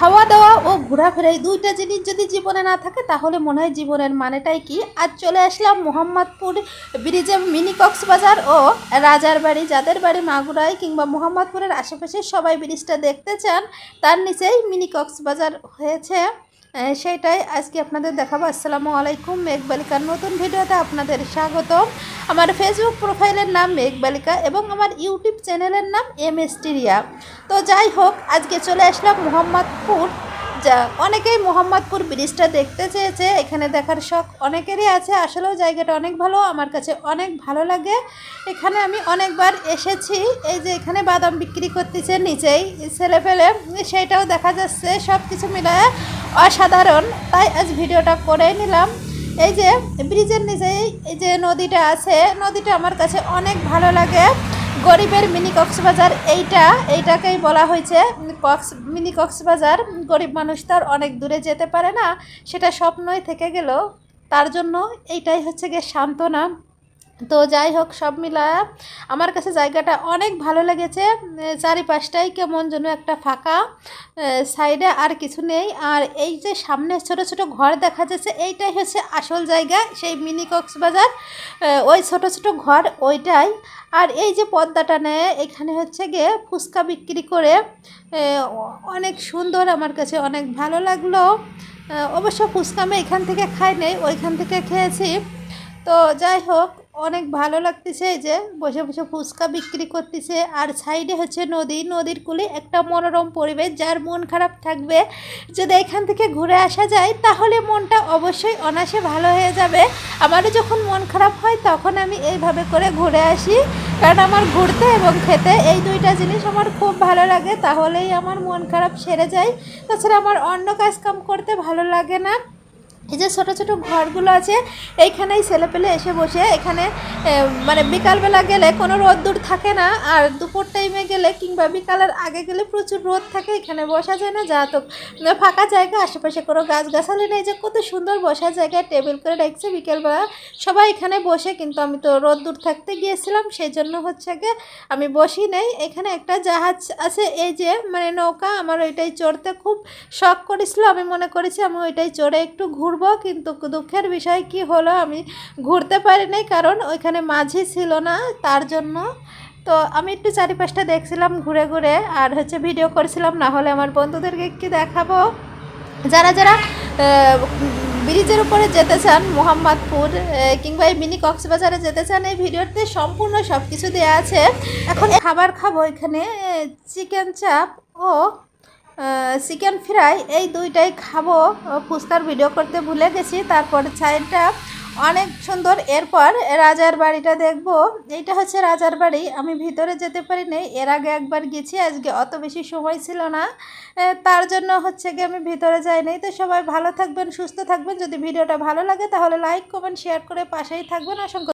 খাওয়া দাওয়া ও ঘোরাফেরা, এই দুইটা জিনিস যদি জীবনে না থাকে, তাহলে মনে হয় জীবনের মানেটাই কি? আজ চলে আসলাম মোহাম্মদপুর ব্রিজে মিনি কক্সবাজার ও রাজার বাড়ি। যাদের বাড়ি মাগুরায় কিংবা মোহাম্মদপুরের আশেপাশে সবাই ব্রিজটা দেখতে চান, তার নিচেই মিনি কক্সবাজার হয়েছে। সেটাই আজকে আপনাদের দেখাবো। আসসালামু আলাইকুম, মেঘবালিকার নতুন ভিডিওতে আপনাদের স্বাগতম। আমার ফেসবুক প্রোফাইলের নাম মেঘবালিকা এবং আমার ইউটিউব চ্যানেলের নাম এম এস্টিরিয়া তো যাই হোক, আজকে চলে আসলাম মোহাম্মদপুর। যা, অনেকেই মোহাম্মদপুর ব্রিজটা দেখতে চেয়েছে, এখানে দেখার শখ অনেকেরই আছে। আসলেও জায়গাটা অনেক ভালো, আমার কাছে অনেক ভালো লাগে। এখানে আমি অনেকবার এসেছি, এই যে এখানে বাদাম বিক্রি করতেছে, নিচেই ছেলে ফেলে সেইটাও দেখা যাচ্ছে সব কিছু মিলায়। অসাধারণ। তাই আজ ভিডিওটা করে নিলাম। এই যে ব্রিজের নিচেই এই যে নদীটা আছে, নদীটা আমার কাছে অনেক ভালো লাগে। গরিবের মিনি কক্সবাজার এইটা, এইটাকেই বলা হয়েছে। কক্স, মিনি কক্সবাজার, গরিব মানুষ তার অনেক দূরে যেতে পারে না, সেটা স্বপ্নই থেকে গেল। তার জন্য এইটাই হচ্ছে গিয়ে সান্ত্বনা। তো যাই হোক সব মিলায় আমার কাছে জায়গাটা অনেক ভালো লেগেছে। চারিপাশটাই কেমন যেন একটা ফাঁকা সাইডে আর কিছু নেই। আর এই যে সামনে ছোট ছোট ঘর দেখা যাচ্ছে, এইটাই হচ্ছে আসল জায়গা, সেই মিনি কক্সবাজার। ওই ছোট ছোট ঘর ওইটাই। আর এই যে পদ্মাটা নেয়, এখানে হচ্ছে গিয়ে ফুচকা বিক্রি করে অনেক সুন্দর, আমার কাছে অনেক ভালো লাগল। অবশ্য ফুচকা আমি এখান থেকে খাই নাই, ওইখান থেকে খেয়েছি। তো যাই হোক অনেক ভালো লাগতেছে এই যে, বসে বসে ফুচকা বিক্রি করতেছে। আর সাইডে হচ্ছে নদী, নদীর কূলে একটা মনোরম পরিবেশ যার মন খারাপ থাকবে। যদি এখান থেকে ঘুরে আসা যায়, তাহলে মনটা অবশ্যই অনাসে ভালো হয়ে যাবে। আমারও যখন মন খারাপ হয়, তখন আমি এইভাবে করে ঘুরে আসি। কারণ আমার ঘুরতে এবং খেতে এই দুইটা জিনিস আমার খুব ভালো লাগে। তাহলেই আমার মন খারাপ সেরে যায়। তাছাড়া আমার অন্য কাজ কাম করতে ভালো লাগে না। এই যে ছোটো ছোটো ঘরগুলো আছে, এইখানেই ছেলেপেলে এসে বসে, এখানে মানে বিকালবেলা গেলে কোনো রোদ্দুর থাকে না, আর দুপুর টাইমে গেলে কিংবা বিকালের আগে গেলে প্রচুর রোদ থাকে, এখানে বসা যায় না, যা তো ফাঁকা জায়গা, আশেপাশে কোনো গাছগাছালি নেই, যে কত সুন্দর বসার জায়গায় টেবিল করে রাখছে বিকেলবেলা। সবাই এখানে বসে, কিন্তু আমি তো রোদ্দুর থাকতে গিয়েছিলাম সেই জন্য হচ্ছে গিয়ে আমি বসি নেই। এখানে একটা জাহাজ আছে, এই যে মানে নৌকা, আমার ওইটাই চড়তে খুব শখ করেছিল, আমি মনে করেছি আমি ওইটাই চড়ে একটু ঘুরবো। কিন্তু দুঃখের বিষয় কি হলো আমি ঘুরতে পারিনি, কারণ ওইখানে মাঝি ছিল না তার জন্য। তো আমি একটু চারিপাশটা দেখছিলাম ঘুরে ঘুরে, আর হচ্ছে ভিডিও করছিলাম, না হলে আমার বন্ধুদেরকে কি দেখাবো। যারা যারা ব্রিজের উপরে যেতে চান, মোহাম্মদপুর কিংবা এই মিনি কক্সবাজারে যেতে চান, এই ভিডিওতে সম্পূর্ণ সব কিছু দেওয়া আছে। এখন খাবার খাব এখানে চিকেন চাপ ও চিকেন ফ্রাই, এই দুইটাই খাব। ফুচকার ভিডিও করতে ভুলে গেছি। তারপর সাইডটা অনেক সুন্দর। এরপর রাজার বাড়িটা দেখব। এইটা হচ্ছে রাজার বাড়ি। আমি ভিতরে যেতে পারি নাই এর আগে একবার গেছি। আজকে অত বেশি সময় ছিল না। তার জন্য হচ্ছে গিয়ে আমি ভিতরে যাই নাই তো সবাই ভালো থাকবেন, সুস্থ থাকবেন। যদি ভিডিওটা ভালো লাগে তাহলে লাইক কমেন্ট শেয়ার করে পাশেই থাকবেন। অসংখ্য